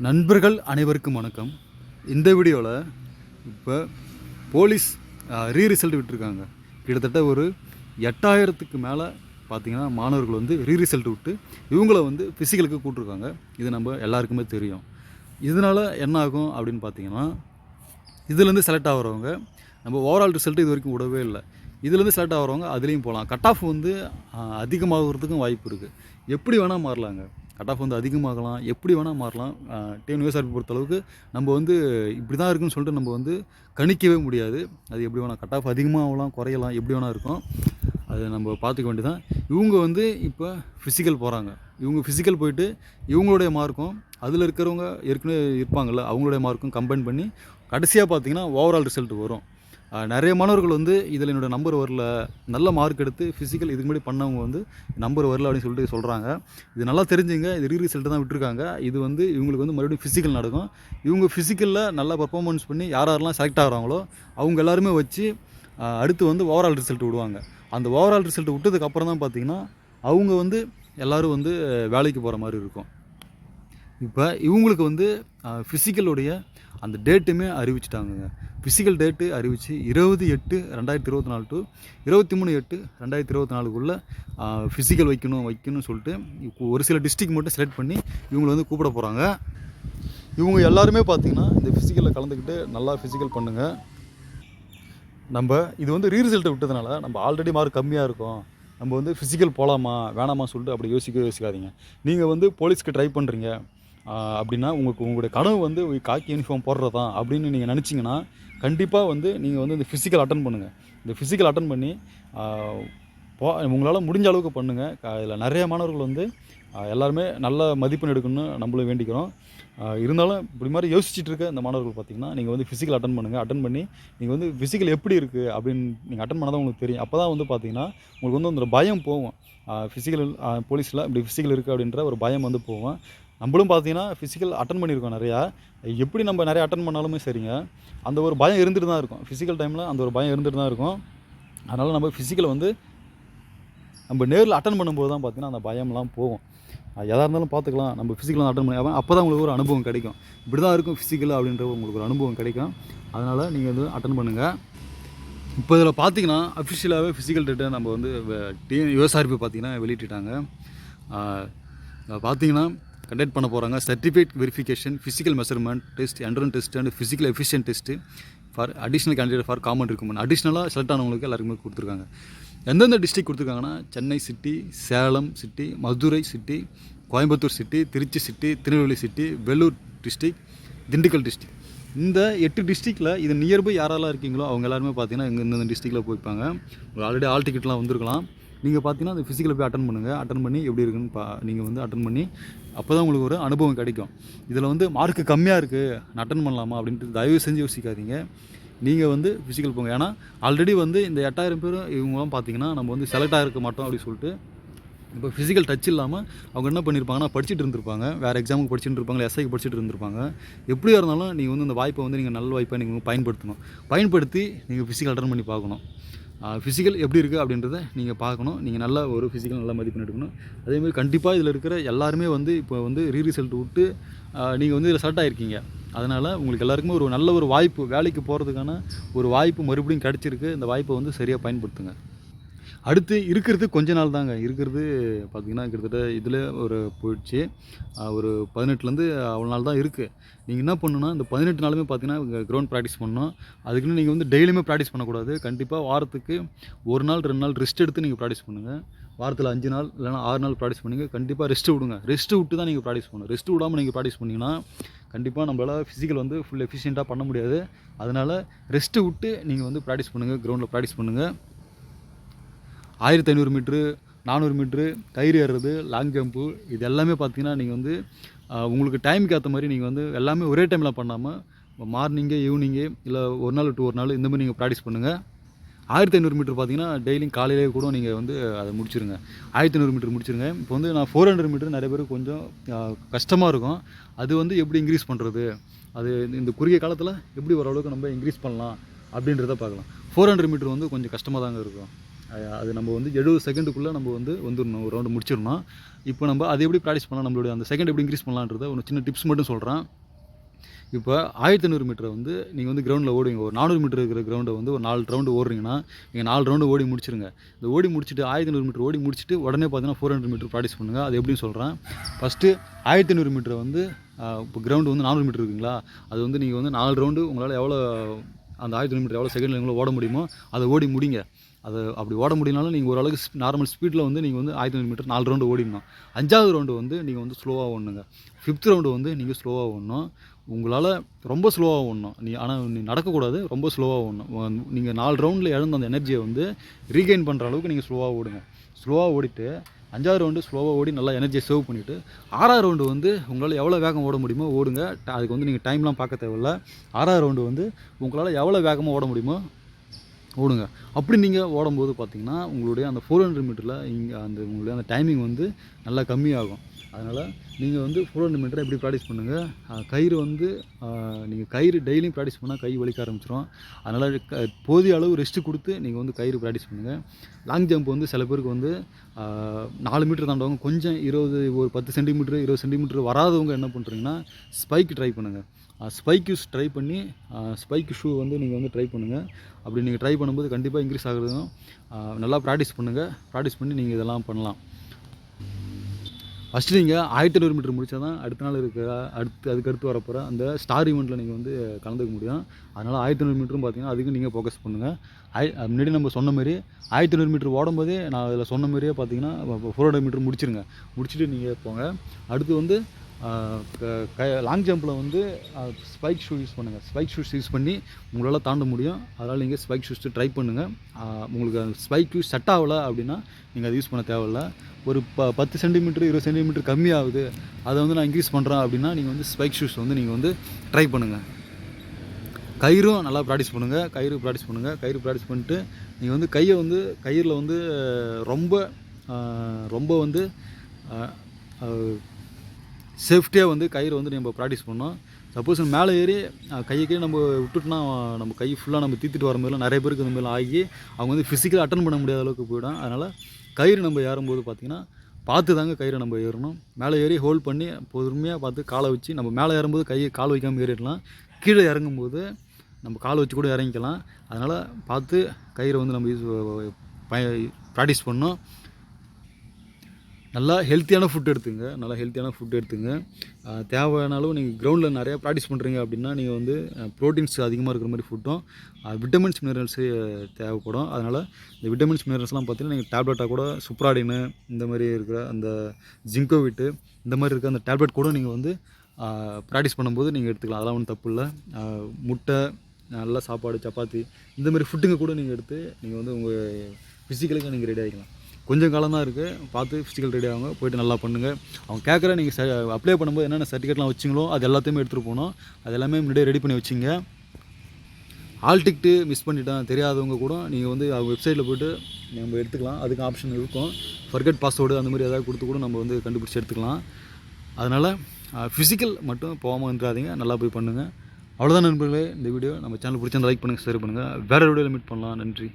நண்பர்கள் அனைவருக்கும் வணக்கம். இந்த வீடியோவில் இப்போ போலீஸ் ரீ ரிசல்ட் விட்டுருக்காங்க. கிட்டத்தட்ட ஒரு எட்டாயிரத்துக்கு மேலே பார்த்தீங்கன்னா மாணவர்கள் வந்து ரீ ரிசல்ட் விட்டு இவங்கள வந்து ஃபிசிக்கலுக்கு கூப்பிட்ருக்காங்க இது நம்ம எல்லாருக்குமே தெரியும். இதனால் என்ன ஆகும் அப்படின்னு பார்த்தீங்கன்னா இதுலேருந்து செலக்ட் ஆகிறவங்க நம்ம ஓவரால் ரிசல்ட் இது வரைக்கும் விடவே இல்லை. இதுலேருந்து செலக்ட் ஆகிறவங்க அதுலேயும் போகலாம் கட் ஆஃப் வந்து அதிகமாகிறதுக்கும் வாய்ப்பு இருக்குது எப்படி வேணால் மாறலாங்க. கட் ஆஃப் வந்து அதிகமாகலாம். எப்படி வேணால் மாறலாம். டிஎன் யூஎஸ்ஆர்பி பொறுத்தளவுக்கு நம்ம வந்து இப்படி தான் இருக்குன்னு சொல்லிட்டு நம்ம வந்து கணிக்கவே முடியாது. அது எப்படி வேணால் கட் ஆஃப் அதிகமாகலாம் குறையலாம் எப்படி வேணால் இருக்கும். அதை நம்ம பார்த்துக்க வேண்டியதான் இவங்க வந்து இப்போ ஃபிசிக்கல் போகிறாங்க இவங்க ஃபிசிக்கல் போயிட்டு இவங்களுடைய மார்க்கும் அதில் இருக்கிறவங்க ஏற்கனவே இருப்பாங்கள்ல அவங்களுடைய மார்க்கும் கம்பைன் பண்ணி கடைசியாக பார்த்தீங்கன்னா ஓவரால் ரிசல்ட் வரும். நிறைய மாணவர்கள் வந்து இதில் என்னோட நம்பர் வரல நல்ல மார்க் எடுத்து ஃபிசிக்கல் இதுக்கு முன்னாடி பண்ணவங்க வந்து நம்பர் வரல அப்படின்னு சொல்லிட்டு சொல்கிறாங்க இது நல்லா தெரிஞ்சுங்க இது ரீ ரிசல்ட்டு தான் விட்டுருக்காங்க. இது வந்து இவங்களுக்கு வந்து மறுபடியும் ஃபிசிக்கல் நடக்கும். இவங்க ஃபிசிக்கலில் நல்லா பர்ஃபார்மன்ஸ் பண்ணி யார் யாரெல்லாம் செலக்ட் ஆகிறாங்களோ அவங்க எல்லாருமே வச்சு அடுத்து வந்து ஓவரால் ரிசல்ட் விடுவாங்க. அந்த ஓவரால் ரிசல்ட் விட்டதுக்கப்புறம் தான் பார்த்தீங்கன்னா அவங்க வந்து எல்லோரும் வந்து வேலைக்கு போகிற மாதிரி இருக்கும். இப்போ இவங்களுக்கு வந்து ஃபிசிக்கலுடைய அந்த டேட்டுமே அறிவிச்சிட்டாங்கங்க. ஃபிசிக்கல் டேட்டு அறிவித்து இருபது எட்டு ரெண்டாயிரத்தி இருபத்தி நாலு டு இருபத்தி மூணு எட்டு ரெண்டாயிரத்தி இருபத்தி நாலுக்குள்ளே ஃபிசிக்கல் வைக்கணும் வைக்கணும்னு சொல்லிட்டு ஒரு சில டிஸ்ட்ரிக்ட் மட்டும் செலக்ட் பண்ணி இவங்களை வந்து கூப்பிட போகிறாங்க இவங்க எல்லாருமே பார்த்திங்கன்னா இந்த ஃபிசிக்கலில் கலந்துக்கிட்டு நல்லா ஃபிசிக்கல் பண்ணுங்கள் நம்ம இது வந்து ரீரிசல்ட்டை விட்டதுனால நம்ம ஆல்ரெடி மார்க் கம்மியாக இருக்கும். நம்ம வந்து ஃபிசிக்கல் போகலாமா வேணாமா சொல்லிட்டு அப்படி யோசிக்க யோசிக்காதீங்க. நீங்கள் வந்து போலீஸ்க்கு ட்ரை பண்ணுறீங்க அப்படின்னா உங்களுக்கு உங்களுடைய கனவு வந்து காக்கி யூனிஃபார்ம் போடுறதான் அப்படின்னு நீங்கள் நினச்சிங்கன்னா கண்டிப்பாக வந்து நீங்கள் வந்து இந்த ஃபிசிக்கல் அட்டன் பண்ணுங்கள் இந்த ஃபிசிக்கல் அட்டன் பண்ணி போ உங்களால் முடிஞ்ச அளவுக்கு பண்ணுங்கள் இதில் நிறைய மாணவர்கள் வந்து எல்லாருமே நல்ல மதிப்பெண் எடுக்கணும்னு நம்மளும் வேண்டிக்கிறோம். இருந்தாலும் இப்படி மாதிரி யோசிச்சுட்டு இருக்க இந்த மாணவர்கள் பார்த்தீங்கன்னா நீங்கள் வந்து ஃபிசிக்கல் அட்டன் பண்ணுங்கள் அட்டன் பண்ணி நீங்கள் வந்து ஃபிசிக்கல் எப்படி இருக்குது அப்படின்னு நீங்கள் அட்டன் பண்ணால் தான் உங்களுக்கு தெரியும். அப்போ தான் வந்து பார்த்தீங்கன்னா உங்களுக்கு வந்து அந்த பயம் போகும். ஃபிசிக்கல் போலீஸில் இப்படி ஃபிசிக்கல் இருக்குது அப்படின்ற ஒரு பயம் வந்து போவோம் நம்மளும் பார்த்தீங்கன்னா ஃபிசிக்கல் அட்டன் பண்ணியிருக்கோம் நிறையா. எப்படி நம்ம நிறைய அட்டன் பண்ணாலுமே சரிங்க. அந்த ஒரு பயம் இருந்துட்டு தான் இருக்கும். ஃபிசிக்கல் டைமில் அந்த ஒரு பயம் இருந்துட்டு தான் இருக்கும். அதனால் நம்ம ஃபிசிக்கலை வந்து நம்ம நேரில் அட்டன் பண்ணும்போது தான் பார்த்தீங்கன்னா அந்த பயம்லாம் போகும். எதாக இருந்தாலும் பார்த்துக்கலாம். நம்ம ஃபிசிக்கல் அட்டன் பண்ணி அப்போ தான் உங்களுக்கு ஒரு அனுபவம் கிடைக்கும். இப்படி தான் இருக்கும் ஃபிசிக்கல் அப்படின்ற உங்களுக்கு ஒரு அனுபவம் கிடைக்கும். அதனால் நீங்கள் வந்து அட்டன் பண்ணுங்கள் இப்போ இதில் பார்த்தீங்கன்னா அஃபிஷியலாகவே ஃபிசிக்கல் டேட்டை நம்ம வந்து டிஎன் யுஎஸ்ஆர்பி பார்த்தீங்கன்னா வெளியிட்டுட்டாங்க. பார்த்தீங்கன்னா கண்டக்ட் பண்ண போகிறாங்க certificate verification physical measurement test entrance test and physical efficiency test for additional candidate for common recruitment அடிஷ்னலாக செலக்ட் ஆனவங்களுக்கு எல்லாருக்குமே கொடுத்துருக்காங்க. எந்தெந்த டிஸ்ட்ரிக் கொடுத்துருக்காங்கன்னா Chennai city Salem city Madurai city Coimbatore city Trichy city Tirunelveli city Vellore district Dindigul district இந்த எட்டு டிஸ்ட்ரிக்டில் இது நியர்பை யாரெல்லாம் இருக்கீங்களோ அவங்க எல்லாருமே பார்த்தீங்கன்னா இங்கே இந்த டிஸ்ட்ரிக்டில் போய்ப்பாங்க ஆல்ரெடி ஆல் டிக்கெட்லாம் வந்திருக்கலாம். நீங்கள் பார்த்தீங்கன்னா அந்த ஃபிசிக்கலை போய் அட்டன் பண்ணுங்கள் அட்டன் பண்ணி எப்படி இருக்குன்னு பா நீங்கள் வந்து அட்டன் பண்ணி அப்போ தான் உங்களுக்கு ஒரு அனுபவம் கிடைக்கும். இதில் வந்து மார்க்கு கம்மியாக இருக்குது நான் அட்டன் பண்ணலாமா அப்படின்ட்டு தயவு செஞ்சு யோசிக்காதீங்க. நீங்கள் வந்து ஃபிசிக்கல் போங்க. ஏன்னா ஆல்ரெடி வந்து இந்த எட்டாயிரம் பேர் இவங்களாம் பார்த்தீங்கன்னா நம்ம வந்து செலக்ட் ஆகிருக்க மாட்டோம் அப்படின்னு சொல்லிட்டு இப்போ ஃபிசிக்கல் டச் இல்லாமல் அவங்க என்ன பண்ணியிருப்பாங்கன்னா படிச்சுட்டு இருந்திருப்பாங்க. வேறு எக்ஸாமுக்கு படிச்சுட்டு இருப்பாங்க. எஸ்ஐக்கு படிச்சுட்டு இருந்திருப்பாங்க. எப்படியா இருந்தாலும் நீங்கள் வந்து இந்த வாய்ப்பை வந்து நீங்கள் நல்ல வாய்ப்பை நீங்கள் பயன்படுத்தணும். பயன்படுத்தி நீங்கள் ஃபிசிக்கல் அட்டன் பண்ணி பார்க்கணும். ஃபிசிக்கல் எப்படி இருக்குது அப்படின்றத நீங்கள் பார்க்கணும். நீங்கள் நல்லா ஒரு ஃபிசிக்கல் நல்லா மதிப்பெண் எடுக்கணும். அதேமாதிரி கண்டிப்பாக இதில் இருக்கிற எல்லாருமே வந்து இப்போ வந்து ரீ ரிசல்ட் விட்டு நீங்கள் வந்து இதில் செலக்ட் ஆகிருக்கீங்க அதனால் உங்களுக்கு எல்லாருக்குமே ஒரு நல்ல ஒரு வாய்ப்பு வேலைக்கு போகிறதுக்கான ஒரு வாய்ப்பு மறுபடியும் கிடச்சிருக்கு. இந்த வாய்ப்பை வந்து சரியாக பயன்படுத்துங்க. அடுத்து இருக்கிறது கொஞ்ச நாள் தாங்க இருக்கிறது பார்த்திங்கன்னா கிட்டத்தட்ட இதில் ஒரு போயிடுச்சு. ஒரு பதினெட்டுலேருந்து அவ்வளோ நாள் தான் இருக்குது நீங்கள் என்ன பண்ணணும்னா இந்த பதினெட்டு நாளுமே பார்த்தீங்கன்னா கிரவுண்ட் ப்ராக்டிஸ் பண்ணணும். அதுக்குன்னு நீங்கள் வந்து டெய்லியுமே ப்ராக்டிஸ் பண்ணக்கூடாது. கண்டிப்பாக வாரத்துக்கு ஒரு நாள் ரெண்டு நாள் ரெஸ்ட் எடுத்து நீங்கள் ப்ராக்டிஸ் பண்ணுங்கள் வாரத்தில் அஞ்சு நாள் இல்லைனா ஆறு நாள் ப்ராக்டிஸ் பண்ணுங்க. கண்டிப்பாக ரெஸ்ட் விடுங்க. ரெஸ்ட் விட்டு தான் நீங்கள் ப்ராக்டிஸ் பண்ணணும். ரெஸ்ட் விடாமல் நீங்கள் ப்ராக்டிஸ் பண்ணிங்கன்னா கண்டிப்பாக நம்மளால் ஃபிசிக்கல் வந்து ஃபுல் எஃபிஷியண்ட்டாக பண்ண முடியாது. அதனால் ரெஸ்ட்டு விட்டு நீங்கள் வந்து ப்ராக்டிஸ் பண்ணுங்கள் கிரவுண்டில் ப்ராக்டிஸ் பண்ணுங்கள் ஆயிரத்தி ஐநூறு மீட்ரு நானூறு மீட்ரு கயிறு ஏறுறது லாங் ஜம்ப்பு இது எல்லாமே பார்த்தீங்கன்னா நீங்கள் வந்து உங்களுக்கு டைமுக்கு ஏற்ற மாதிரி நீங்கள் வந்து எல்லாமே ஒரே டைமில் பண்ணாமல் மார்னிங்கு ஈவினிங்கு இல்லை ஒரு நாள் டூ ஒரு நாள் இந்த மாதிரி நீங்கள் ப்ராக்டிஸ் பண்ணுங்கள் ஆயிரத்தி ஐநூறு மீட்டர் பார்த்தீங்கன்னா டெய்லியும் காலையிலே கூட நீங்கள் வந்து அதை முடிச்சுருங்க. ஆயிரத்தி ஐநூறு மீட்டர் முடிச்சிருங்க. இப்போ வந்து நான் ஃபோர் ஹண்ட்ரட் மீட்டர் நிறைய பேருக்கு கொஞ்சம் கஷ்டமாக இருக்கும். அது வந்து எப்படி இன்க்ரீஸ் பண்ணுறது அது இந்த குறுகிய காலத்தில் எப்படி ஓரளவுக்கு நம்ம இன்க்ரீஸ் பண்ணலாம்? அப்படின்றத பார்க்கலாம். ஃபோர் ஹண்ட்ரட் மீட்டர் வந்து கொஞ்சம் கஷ்டமாக தாங்க இருக்கும். அது நம்ம வந்து எழுபது செகண்டுக்குள்ளே நம்ம வந்து வந்துடணும் ஒரு ரவுண்டு முடிச்சிடணும். இப்போ நம்ம அதை எப்படி ப்ராக்டிஸ் பண்ணலாம்? நம்மளுடைய அந்த செகண்ட் எப்படி இன்க்ரீஸ் பண்ணலான்றத ஒரு சின்ன டிப்ஸ் மட்டும் சொல்கிறேன் இப்போ ஆயிரத்தி ஐநூறு மீட்டரை வந்து நீங்கள் வந்து கிரவுண்டில் ஓடுவீங்க. ஒரு நானூறு மீட்டர் இருக்கிற கிரவுண்டை வந்து ஒரு நாலு ரவுண்டு ஓடுறீங்கன்னா நீங்கள் நாலு ரவுண்டு ஓடி முடிச்சிருங்க. இந்த ஓடி முடிச்சுட்டு ஆயிரத்தி ஐநூறு மீட்டர் ஓடி முடிச்சுட்டு உடனே பார்த்தீங்கன்னா ஃபோர் ஹண்ட்ரட் மீட்டர் ப்ராக்டிஸ் பண்ணுங்கள் அது எப்படின்னு சொல்கிறேன் ஃபஸ்ட்டு ஆயிரத்தி ஐநூறு மீட்டரை வந்து இப்போ கிரவுண்டு வந்து நானூறு மீட்டர் இருக்குங்களா? அது வந்து நீங்கள் வந்து நாலு ரவுண்டு உங்களால் எவ்வளோ அந்த ஆயிரத்தி ஐநூறு மீட்டர் எவ்வளோ செகண்டில் எவ்வளோ ஓட முடியுமோ அதை ஓடி முடிங்க. அது அப்படி ஓட முடியலனாலும் நீங்கள் ஓரளவுக்கு நார்மல் ஸ்பீடில் வந்து நீங்கள் வந்து ஆயிரத்தி மீட்டர் நாலு ரவுண்டு ஓடிடணும். அஞ்சாவது ரவுண்டு வந்து நீங்கள் வந்து ஸ்லோவாக ஓடணுங்க. ஃபிஃப்த் ரவுண்டு வந்து நீங்கள் ஸ்லோவாக ஓடணும். உங்களால் ரொம்ப ஸ்லோவாக ஓடணும். நீ ஆனால் நீ நடக்கக்கூடாது ரொம்ப ஸ்லோவாக ஓடணும். நீங்கள் நாலு ரவுண்டில் இழந்த அந்த எனர்ஜியை வந்து ரீகெயின் பண்ணுற அளவுக்கு நீங்கள் ஸ்லோவாக ஓடுங்க. ஸ்லோவாக ஓடிட்டு அஞ்சாவது ரவுண்டு ஸ்லோவாக ஓடி நல்லா எனர்ஜியை சேவ் பண்ணிவிட்டு ஆறாவது ரவுண்டு வந்து உங்களால் எவ்வளோ வேகம் ஓட முடியுமோ ஓடுங்க. அதுக்கு வந்து நீங்கள் டைம்லாம் பார்க்க தேவையில்ல. ஆறாவது ரவுண்டு வந்து உங்களால் எவ்வளோ வேகமாக ஓட முடியுமோ ஓடுங்க. அப்படி நீங்கள் ஓடும்போது பார்த்தீங்கன்னா உங்களுடைய அந்த ஃபோர் ஹண்ட்ரட் மீட்டரில் இங்கே அந்த உங்களுடைய அந்த டைமிங் வந்து நல்லா கம்மியாகும். அதனால் நீங்கள் வந்து ஃபுல் ஹண்ட்ரட் மீட்டரை எப்படி ப்ராக்டிஸ் பண்ணுங்கள் கயிறு வந்து நீங்கள் கயிறு டெய்லியும் ப்ராக்டிஸ் பண்ணால் கை வலிக்க ஆரம்பிச்சிடும் அதனால் க- போதிய அளவு ரெஸ்ட்டு கொடுத்து நீங்கள் வந்து கயிறு ப்ராக்டிஸ் பண்ணுங்கள் லாங் ஜம்ப் வந்து சில பேருக்கு வந்து நாலு மீட்டர் தாண்டவங்க. கொஞ்சம் இருபது ஒரு பத்து சென்டிமீட்டர் இருபது சென்டிமீட்டர் வராதவங்க என்ன பண்ணுறீங்கன்னா ஸ்பைக் ட்ரை பண்ணுங்கள் ஸ்பைக் யூஸ் ட்ரை பண்ணி ஸ்பைக் ஷூ வந்து நீங்கள் வந்து ட்ரை பண்ணுங்கள் அப்படி நீங்கள் ட்ரை பண்ணும்போது கண்டிப்பாக இன்க்ரீஸ் ஆகுறதும் நல்லா ப்ராக்டிஸ் பண்ணுங்கள் ப்ராக்டிஸ் பண்ணி நீங்கள் இதெல்லாம் பண்ணலாம். ஃபஸ்ட்டு நீங்கள் ஆயிரத்தி ஐநூறு மீட்டர் முடிச்சா தான் அடுத்த நாள் இருக்கிற அடுத்து அதுக்கடுத்து வரப்போகிற அந்த ஸ்டார் ஈவெண்ட்டில் நீங்கள் வந்து கலந்துக்க முடியும். அதனால் ஆயிரத்தி ஐநூறு மீட்டரும் பார்த்தீங்கன்னா அதுக்கு நீங்கள் ஃபோக்கஸ் பண்ணுங்கள் ஐ முன்னாடி நம்ம சொன்ன மாதிரி ஆயிரத்தி ஐநூறு மீட்டர் ஓடும்போதே நான் அதில் சொன்ன மாதிரியே பார்த்தீங்கன்னா ஃபோர் ஹண்ட்ரட் மீட்டர் முடிச்சிருங்க. முடிச்சுட்டு நீங்கள் போங்க. அடுத்து வந்து க லாங் ஜம்பில் வந்து ஸ்பைக் ஷூ யூஸ் பண்ணுங்கள் ஸ்பைக் ஷூஸ் யூஸ் பண்ணி உங்களால் தாண்ட முடியும். அதனால் நீங்கள் ஸ்பைக் ஷூஸ் ட்ரை பண்ணுங்கள் உங்களுக்கு அந்த ஸ்பைக் ஷூஸ் செட் ஆகலை அப்படின்னா நீங்கள் அதை யூஸ் பண்ண தேவையில்ல. ஒரு ப பத்து சென்டிமீட்டர் இருபது சென்டிமீட்டர் கம்மியாகுது. அதை வந்து நான் இன்க்ரீஸ் பண்ணுறேன் அப்படின்னா நீங்கள் வந்து ஸ்பைக் ஷூஸ் வந்து நீங்கள் வந்து ட்ரை பண்ணுங்கள் கயிறும் நல்லா ப்ராக்டிஸ் பண்ணுங்கள் கயிறு ப்ராக்டிஸ் பண்ணுங்கள் கயிறு ப்ராக்டிஸ் பண்ணிட்டு நீங்கள் வந்து கையை வந்து கயிறில் வந்து ரொம்ப ரொம்ப வந்து சேஃப்டியாக வந்து கயிறு வந்து நம்ம ப்ராக்டிஸ் பண்ணோம் சப்போஸ் மேலே ஏறி கையை கீழே நம்ம விட்டுட்டுனா நம்ம கை ஃபுல்லாக நம்ம தீத்துட்டு வர மாதிரிலாம் நிறைய பேருக்கு இந்த மாதிரிலாம் ஆகி அவங்க வந்து ஃபிசிக்கலாக அட்டன் பண்ண முடியாத அளவுக்கு போயிடும். அதனால் கயிறு நம்ம ஏறும்போது பார்த்திங்கன்னா பார்த்து தாங்க கயிறை நம்ம ஏறணும். மேலே ஏறி ஹோல்ட் பண்ணி பொறுமையாக பார்த்து காலை வச்சு நம்ம மேலே ஏறும்போது கையை கால் வைக்காமல் ஏறிடலாம். கீழே இறங்கும்போது நம்ம கால் வச்சு கூட இறங்கிக்கலாம். அதனால் பார்த்து கயிறை வந்து நம்ம யூஸ் பய ப்ராக்டிஸ் பண்ணோம் நல்லா ஹெல்த்தியான ஃபுட் எடுத்துங்க. நல்லா ஹெல்த்தியான ஃபுட் எடுத்துங்க. தேவையானாலும் நீங்கள் கிரவுண்டில் நிறையா ப்ராக்டிஸ் பண்ணுறீங்க அப்படின்னா நீங்கள் வந்து ப்ரோட்டீன்ஸ் அதிகமாக இருக்கிற மாதிரி ஃபுட்டும் விட்டமின்ஸ் மினரல்ஸு தேவைப்படும். அதனால் இந்த விட்டமின்ஸ் மினரல்ஸ்லாம் பார்த்தீங்கன்னா நீங்கள் டேப்லெட்டாக கூட சுப்ராடினு இந்த மாதிரி இருக்கிற அந்த ஜிங்கோவிட்டு இந்த மாதிரி இருக்கிற அந்த டேப்லெட் கூட நீங்கள் வந்து ப்ராக்டிஸ் பண்ணும்போது நீங்கள் எடுத்துக்கலாம். அதெல்லாம் ஒன்றும் தப்பு இல்லை. முட்டை நல்ல சாப்பாடு சப்பாத்தி இந்த மாதிரி ஃபுட்டுங்க கூட நீங்கள் எடுத்து நீங்கள் வந்து உங்கள் ஃபிசிக்கலுக்கு நீங்கள் ரெடி ஆகிக்கலாம் கொஞ்சம் காலம் தான் இருக்குது பார்த்து ஃபிசிக்கல் ரெடி ஆகுங்க. போயிட்டு நல்லா பண்ணுங்கள் அவங்க கேட்குற நீங்கள் அப்ளை பண்ணும்போது என்னென்ன சர்டிஃபிகேட்லாம் வச்சிங்களோ அது எல்லாத்தையுமே எடுத்துகிட்டு போகணும். அது எல்லாமே முன்னாடியே ரெடி பண்ணி வச்சிங்க. ஆல் டிக்கெட்டு மிஸ் பண்ணிட்டேன் தெரியாதவங்க கூட நீங்கள் வந்து அவங்க வெப்சைட்டில் போய்ட்டு நம்ம எடுத்துக்கலாம். அதுக்கு ஆப்ஷன் இருக்கும். ஃபர்கட் பாஸ்வேர்டு அந்த மாதிரி ஏதாவது கொடுத்து கூட நம்ம வந்து கண்டுபிடிச்சி எடுத்துக்கலாம். அதனால் ஃபிசிக்கல் மட்டும் போகாமல் வந்துடாதீங்க நல்லா போய் பண்ணுங்கள் அவ்வளோதான் நண்பர்களே. இந்த வீடியோ நம்ம சேனல் பிடிச்சிருந்தா லைக் பண்ணுங்கள் ஷேர் பண்ணுங்கள் வேறு வீடியோவில் மீட் பண்ணலாம். நன்றி.